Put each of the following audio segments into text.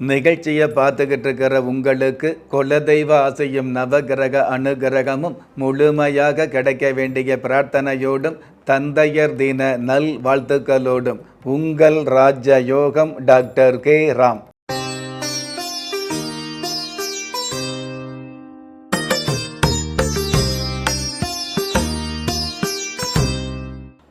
நிகழ்ச்சியை பார்த்துக்கிட்டு இருக்கிற உங்களுக்கு குலதெய்வ ஆசையும் நவகிரக அனுகிரகமும் முழுமையாக கிடைக்க வேண்டிய பிரார்த்தனையோடும் தந்தையர் தின நல் வாழ்த்துக்களோடும் உங்கள் ராஜயோகம் டாக்டர் கே. ராம்.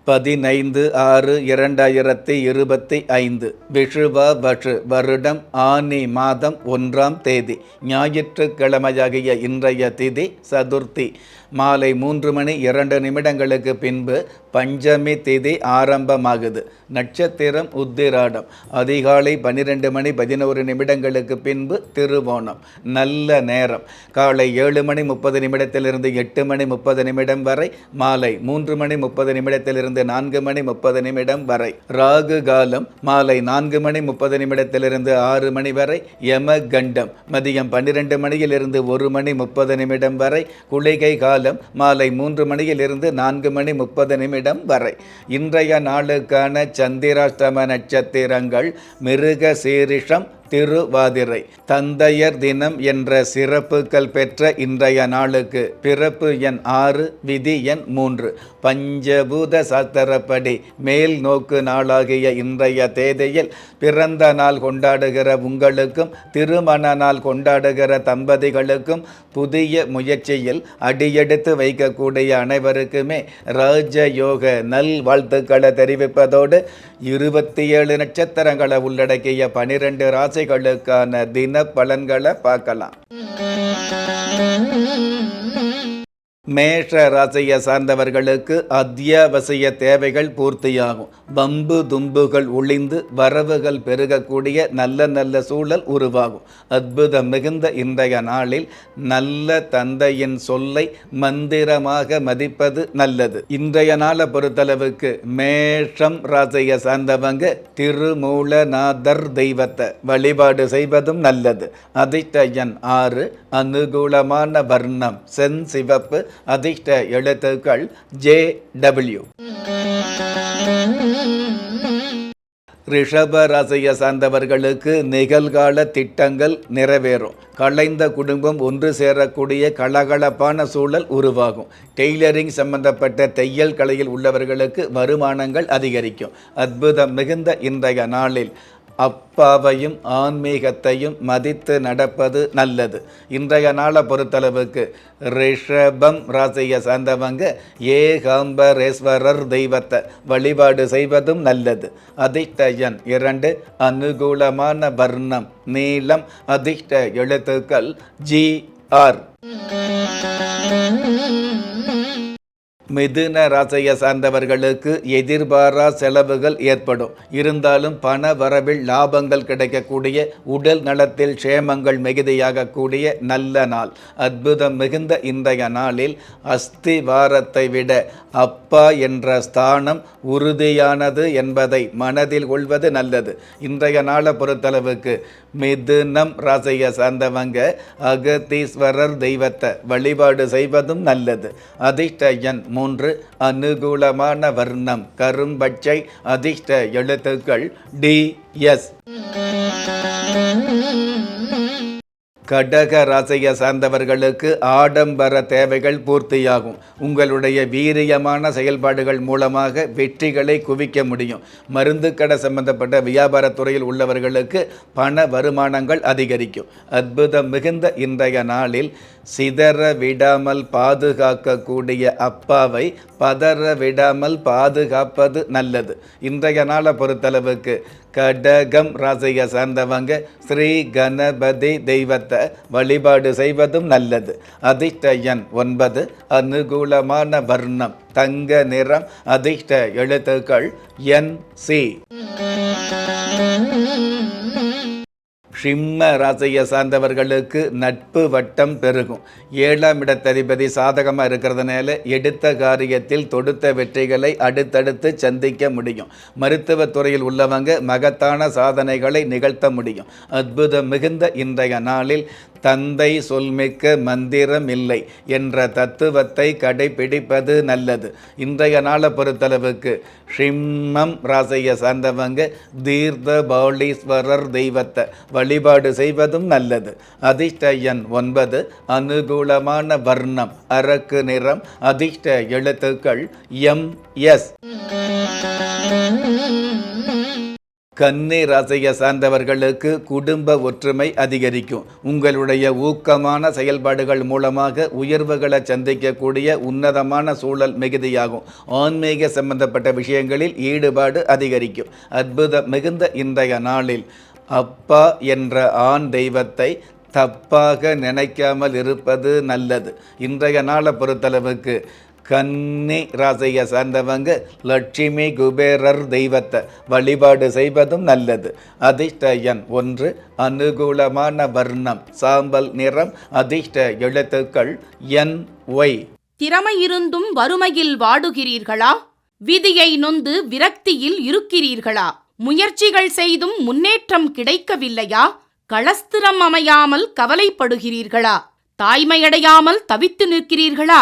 பதினைந்து ஆறு இரண்டாயிரத்தி இருபத்தி ஐந்து விஷுவ வஷு வருடம் ஆனி மாதம் ஒன்றாம் தேதி ஞாயிற்றுக்கிழமையாகிய இன்றைய திதி சதுர்த்தி. மாலை மூன்று மணி இரண்டு நிமிடங்களுக்கு பின்பு பஞ்சமி திதி ஆரம்பமாகுது. நட்சத்திரம் உத்திராடம். அதிகாலை பன்னிரெண்டு மணி பதினோரு நிமிடங்களுக்கு பின்பு திருவோணம். நல்ல நேரம். காலை ஏழு மணி முப்பது நிமிடத்திலிருந்து எட்டு மணி முப்பது நிமிடம் வரை மாலை மூன்று மணி முப்பது நிமிடத்திலிருந்து நான்கு மணி முப்பது நிமிடம் வரை. ராகு காலம் மாலை நான்கு மணி முப்பது நிமிடத்திலிருந்து ஆறு மணி வரை. யம கண்டம் மதியம் பன்னிரெண்டு மணியிலிருந்து ஒரு மணி முப்பது நிமிடம் வரை. குளிகை காலம் மாலை மூன்று மணியிலிருந்து நான்கு மணி முப்பது நிமிடம் வரை. இன்றைய நாளுக்கான சந்திராஷ்டம நட்சத்திரங்கள் மிருக சீரிஷம் திருவாதிரை. தந்தையர் தினம் என்ற சிறப்புகள் பெற்ற இன்றைய நாளுக்கு பிறப்பு எண் ஆறு விதி எண் மூன்று. பஞ்சபூத சாஸ்திரப்படி மேல் நோக்கு நாளாகிய இன்றைய தேதியில் பிறந்த நாள் கொண்டாடுகிற உங்களுக்கும் திருமண நாள் கொண்டாடுகிற தம்பதிகளுக்கும் புதிய முயற்சியில் அடியெடுத்து வைக்கக்கூடிய அனைவருக்குமே ராஜயோக நல் வாழ்த்துக்களை தெரிவிப்பதோடு இருபத்தி ஏழு நட்சத்திரங்களை உள்ளடக்கிய பனிரெண்டு குழந்தைகளுக்கான தின பலன்களை பார்க்கலாம். மேஷ ராசியை சார்ந்தவர்களுக்கு அத்தியாவசிய தேவைகள் பூர்த்தியாகும். பம்பு தும்புகள் ஒளிந்து வரவுகள் பெருகக்கூடிய நல்ல நல்ல சூழல் உருவாகும். அற்புதம் மிகுந்த இன்றைய நாளில் நல்ல தந்தையின் சொல்லை மந்திரமாக மதிப்பது நல்லது. இன்றைய நாளை பொறுத்தளவுக்கு மேஷம் ராசியை சார்ந்தவங்க திருமூலநாதர் தெய்வத்தை வழிபாடு செய்வதும் நல்லது. அதிர்ஷ்ட எண் ஆறு அனுகூலமான வர்ணம் சென் சிவப்பு அதிர்ஷ்ட எழுத்துக்கள் ஜே டபிள்யூ. ரிஷப ராசியை சார்ந்தவர்களுக்கு நிகழ்கால திட்டங்கள் நிறைவேறும். கலைந்த குடும்பம் ஒன்று சேரக்கூடிய கலகலப்பான சூழல் உருவாகும். டெய்லரிங் சம்பந்தப்பட்ட தையல் கலையில் உள்ளவர்களுக்கு வருமானங்கள் அதிகரிக்கும். அற்புதம் மிகுந்த இன்றைய நாளில். அப்பாவையும் ஆன்மீகத்தையும் மதித்து நடப்பது நல்லது. இன்றைய நாளை பொறுத்தளவுக்கு ரிஷபம் ராசியை சார்ந்தவங்க ஏகாம்பரேஸ்வரர் தெய்வத்தை வழிபாடு செய்வதும் நல்லது. அதிஷ்டயன் இரண்டு அனுகூலமான வர்ணம் நீளம் அதிர்ஷ்ட எழுத்துக்கள் ஜி ஆர். மிதுன ராசியை சார்ந்தவர்களுக்கு எதிர்பாரா செலவுகள் ஏற்படும். இருந்தாலும் பண வரவில் லாபங்கள் கிடைக்கக்கூடிய உடல் நலத்தில் க்ஷேமங்கள் மிகுதியாகக்கூடிய நல்ல நாள். அற்புதம் மிகுந்த இன்றைய நாளில் அஸ்திவாரத்தை விட அப்பா என்ற ஸ்தானம் உறுதியானது என்பதை மனதில் கொள்வது நல்லது. இன்றைய நாளை பொறுத்தளவுக்கு மிதுனம் ராசியை சார்ந்தவங்க அகத்தீஸ்வரர் தெய்வத்தை வழிபாடு செய்வதும் நல்லது. அதிர்ஷ்ட எண் மூன்று அனுகூலமான வர்ணம் கரும்பச்சை அதிர்ஷ்ட எழுத்துக்கள் டி எஸ். கடக ராசியை சார்ந்தவர்களுக்கு ஆடம்பர தேவைகள் பூர்த்தியாகும். உங்களுடைய வீரியமான செயல்பாடுகள் மூலமாக வெற்றிகளை குவிக்க முடியும். மருந்து கடை சம்பந்தப்பட்ட வியாபாரத் துறையில் உள்ளவர்களுக்கு பண வருமானங்கள் அதிகரிக்கும். அற்புதம் மிகுந்த இன்றைய நாளில் சிதற விடாமல் பாதுகாக்கக்கூடிய அப்பாவை பதற விடாமல் பாதுகாப்பது நல்லது. இன்றைய நாளை பொறுத்தளவுக்கு கடகம் ராசியை சார்ந்தவங்க ஸ்ரீ கணபதி தெய்வத்தை வழிபாடு செய்வதும் நல்லது. அதிர்ஷ்ட எண் ஒன்பது அனுகூலமான வர்ணம் தங்க நிறம் அதிர்ஷ்ட எழுத்துக்கள் என் சி. சிம்ம ராசியை சார்ந்தவர்களுக்கு நட்பு வட்டம் பெருகும். ஏழாம் இடத்ததிபதி சாதகமாக இருக்கிறதுனால எடுத்த காரியத்தில் தொடுத்த வெற்றிகளை அடுத்தடுத்து சந்திக்க முடியும். மருத்துவத் துறையில் உள்ளவங்க மகத்தான சாதனைகளை நிகழ்த்த முடியும். அற்புதம் மிகுந்த இன்றைய நாளில் தந்தை சொல்மிக்க மந்திரம் இல்லை என்ற தத்துவத்தை கடைபிடிப்பது நல்லது. இன்றைய நாளை பொறுத்தளவுக்கு ஷிம்மம் ராசியை சார்ந்தவங்க தீர்த்த பௌலீஸ்வரர் தெய்வத்தை வழிபாடு செய்வதும் நல்லது. அதிர்ஷ்ட எண் ஒன்பது அனுகூலமான வர்ணம் அரக்கு நிறம் அதிர்ஷ்ட எழுத்துக்கள் எம் எஸ். கன்னி ராசியை சார்ந்தவர்களுக்கு குடும்ப ஒற்றுமை அதிகரிக்கும். உங்களுடைய ஊக்கமான செயல்பாடுகள் மூலமாக உயர்வுகளை சந்திக்கக்கூடிய உன்னதமான சூழல் மிகுதியாகும். ஆன்மீக சம்பந்தப்பட்ட விஷயங்களில் ஈடுபாடு அதிகரிக்கும். அற்புதம் மிகுந்த இன்றைய நாளில் அப்பா என்ற ஆண் தெய்வத்தை தப்பாக நினைக்காமல் இருப்பது நல்லது. இன்றைய நாளை பொறுத்தளவுக்கு கன்னி ராசியை சார்ந்தவங்க லட்சுமி குபேரர் தெய்வத்தை வழிபாடு செய்வதும் நல்லது. அதிர்ஷ்ட எண் ஒன்று அனுகூலமான வர்ணம் சாம்பல் நிறம் அதிர்ஷ்ட எழுத்துக்கள் என் ஒய். திறமை இருந்தும் வறுமையில் வாடுகிறீர்களா? விதியை நொந்து விரக்தியில் இருக்கிறீர்களா? முயற்சிகள் செய்தும் முன்னேற்றம் கிடைக்கவில்லையா? களஸ்திரம் அமையாமல் கவலைப்படுகிறீர்களா? தாய்மையடையாமல் தவித்து நிற்கிறீர்களா?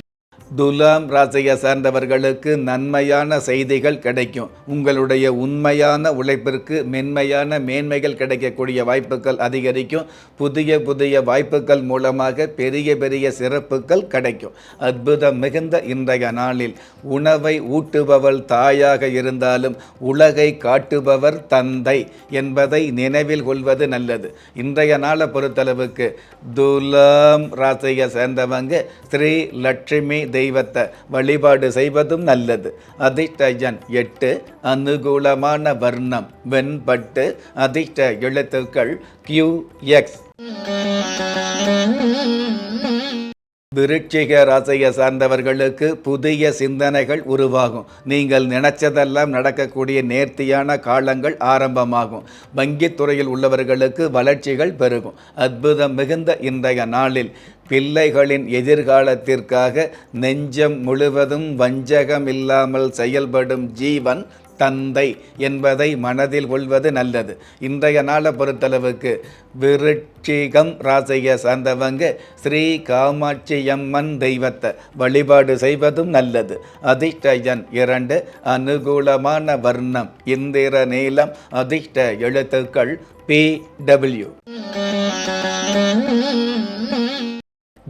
துலாம் ராசியை சார்ந்தவர்களுக்கு நன்மையான செய்திகள் கிடைக்கும். உங்களுடைய உண்மையான உழைப்பிற்கு மென்மையான மேன்மைகள் கிடைக்கக்கூடிய வாய்ப்புகள் அதிகரிக்கும். புதிய புதிய வாய்ப்புகள் மூலமாக பெரிய பெரிய சிறப்புகள் கிடைக்கும். அற்புதம் மிகுந்த இன்றைய நாளில் உணவை ஊட்டுபவள் தாயாக இருந்தாலும் உலகை காட்டுபவர் தந்தை என்பதை நினைவில் கொள்வது நல்லது. இன்றைய நாளை பொறுத்தளவுக்கு துலாம் ராசியை சேர்ந்தவங்க ஸ்ரீ லட்சுமி தெய்வத்தை வழிபாடு செய்வதும் நல்லது. அதிர்ஷ்டஜன் எட்டு அனுகூலமான வர்ணம் வெண்பட்டு அதிர்ஷ்ட எழுத்துக்கள் கியூ எக்ஸ் விருட்சிக ராசியை சார்ந்தவர்களுக்கு புதிய சிந்தனைகள் உருவாகும். நீங்கள் நினைச்சதெல்லாம் நடக்கக்கூடிய நேர்த்தியான காலங்கள் ஆரம்பமாகும். வங்கித் துறையில் உள்ளவர்களுக்கு வளர்ச்சிகள் பெருகும். அற்புதம் மிகுந்த இன்றைய நாளில் பிள்ளைகளின் எதிர்காலத்திற்காக நெஞ்சம் முழுவதும் வஞ்சகம் இல்லாமல் செயல்படும் ஜீவன் தந்தை என்பதை மனதில் கொள்வது நல்லது. இன்றைய நாளை பொறுத்தளவுக்கு விருட்சிகம் ராசியை சார்ந்தவங்க ஸ்ரீ காமாட்சி அம்மன் தெய்வத்தை வழிபாடு செய்வதும் நல்லது. அதிர்ஷ்டயன் இரண்டு அனுகூலமான வர்ணம் இந்திர நீளம் அதிர்ஷ்ட எழுத்துக்கள் பி டபிள்யூ.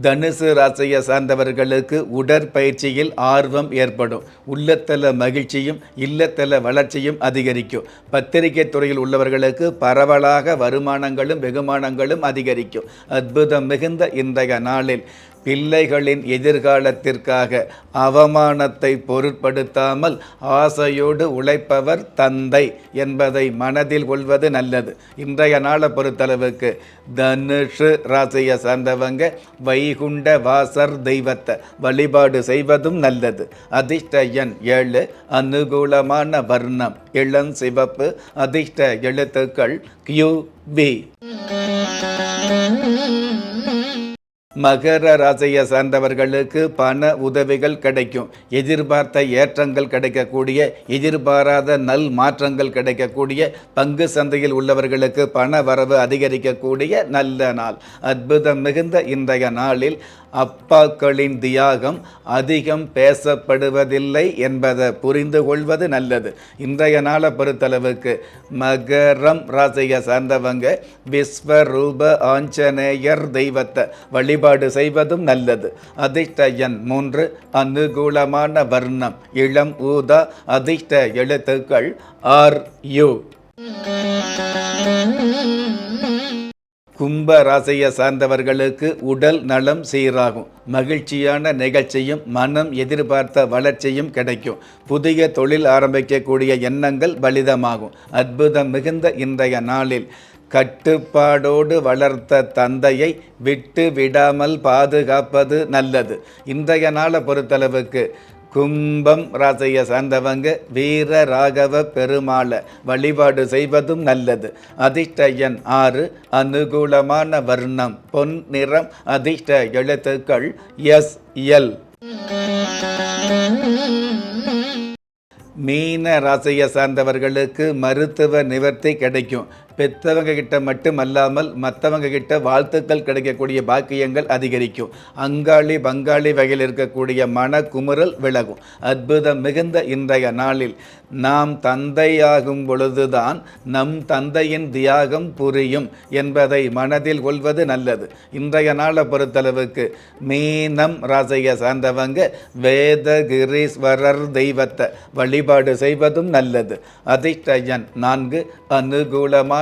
தனுசு ராசியை சார்ந்தவர்களுக்கு உடற்பயிற்சியில் ஆர்வம் ஏற்படும். உள்ளத்தல மகிழ்ச்சியும் இல்லத்தல வளர்ச்சியும் அதிகரிக்கும். பத்திரிகை துறையில் உள்ளவர்களுக்கு பரவலாக வருமானங்களும் வெகுமானங்களும் அதிகரிக்கும். அற்புதம் மிகுந்த இன்றைய நாளில் பிள்ளைகளின் எதிர்காலத்திற்காக அவமானத்தை பொருட்படுத்தாமல் ஆசையோடு உழைப்பவர் தந்தை என்பதை மனதில் கொள்வது நல்லது. இன்றைய நாளை பொறுத்தளவுக்கு தனுஷு ராசியை சார்ந்தவங்க வைகுண்ட வாசர் தெய்வத்தை வழிபாடு செய்வதும் நல்லது. அதிர்ஷ்ட எண் ஏழு அனுகூலமான வர்ணம் இளம் சிவப்பு அதிர்ஷ்ட எழுத்துக்கள் கியூ பி மகர ராசியை சார்ந்தவர்களுக்கு பண உதவிகள் கிடைக்கும். எதிர்பார்த்த ஏற்றங்கள் கிடைக்கக்கூடிய எதிர்பாராத நல் மாற்றங்கள் கிடைக்கக்கூடிய பங்கு சந்தையில் உள்ளவர்களுக்கு பண வரவு அதிகரிக்கக்கூடிய நல்ல நாள். அற்புதம் மிகுந்த இன்றைய நாளில் அப்பாக்களின் தியாகம் அதிகம் பேசப்படுவதில்லை என்பதை புரிந்து கொள்வது நல்லது. இன்றைய நாளை பொறுத்தளவுக்கு மகரம் ராசியை சார்ந்தவங்க விஸ்வரூப ஆஞ்சநேயர் தெய்வத்தை வழிபாடு செய்வதும் நல்லது. அதிர்ஷ்ட எண் மூன்று அனுகூலமான வர்ணம் இளம் ஊதா அதிர்ஷ்ட எழுத்துக்கள் ஆர் யூ. கும்ப ராசியை சார்ந்தவர்களுக்கு உடல் நலம் சீராகும். மகிழ்ச்சியான நிகழ்ச்சியும் மனம் எதிர்பார்த்த வளர்ச்சியும் கிடைக்கும். புதிய தொழில் ஆரம்பிக்கக்கூடிய எண்ணங்கள் பலிதமாகும். அற்புதம் மிகுந்த இன்றைய நாளில் கட்டுப்பாடோடு வளர்த்த தந்தையை விட்டு விடாமல் பாதுகாப்பது நல்லது. இன்றைய நாளை பொறுத்தளவுக்கு கும்பம் ராசியை சார்ந்தவங்க வீர ராகவ பெருமாளை வழிபாடு செய்வதும் நல்லது. அதிர்ஷ்டயன் ஆறு அனுகூலமான வர்ணம் பொன் நிறம் அதிர்ஷ்ட எழுத்துக்கள் எஸ் எல். மீன ராசியை சார்ந்தவர்களுக்கு மருத்துவ நிவர்த்தி கிடைக்கும். பெற்றவங்க கிட்ட மட்டுமல்லாமல் மற்றவங்க கிட்ட வாழ்த்துக்கள் கிடைக்கக்கூடிய பாக்கியங்கள் அதிகரிக்கும். அங்காளி பங்காளி வகையில் இருக்கக்கூடிய மன குமுறல் விலகும். அற்புதம் மிகுந்த இன்றைய நாளில் நாம் தந்தையாகும் பொழுதுதான் நம் தந்தையின் தியாகம் புரியும் என்பதை மனதில் கொள்வது நல்லது. இன்றைய நாளை பொறுத்தளவுக்கு மீனம் ராசியை சார்ந்தவங்க வேதகிரீஸ்வரர் தெய்வத்தை வழிபாடு செய்வதும் நல்லது. அதிர்ஷ்ட நான்கு அனுகூலமான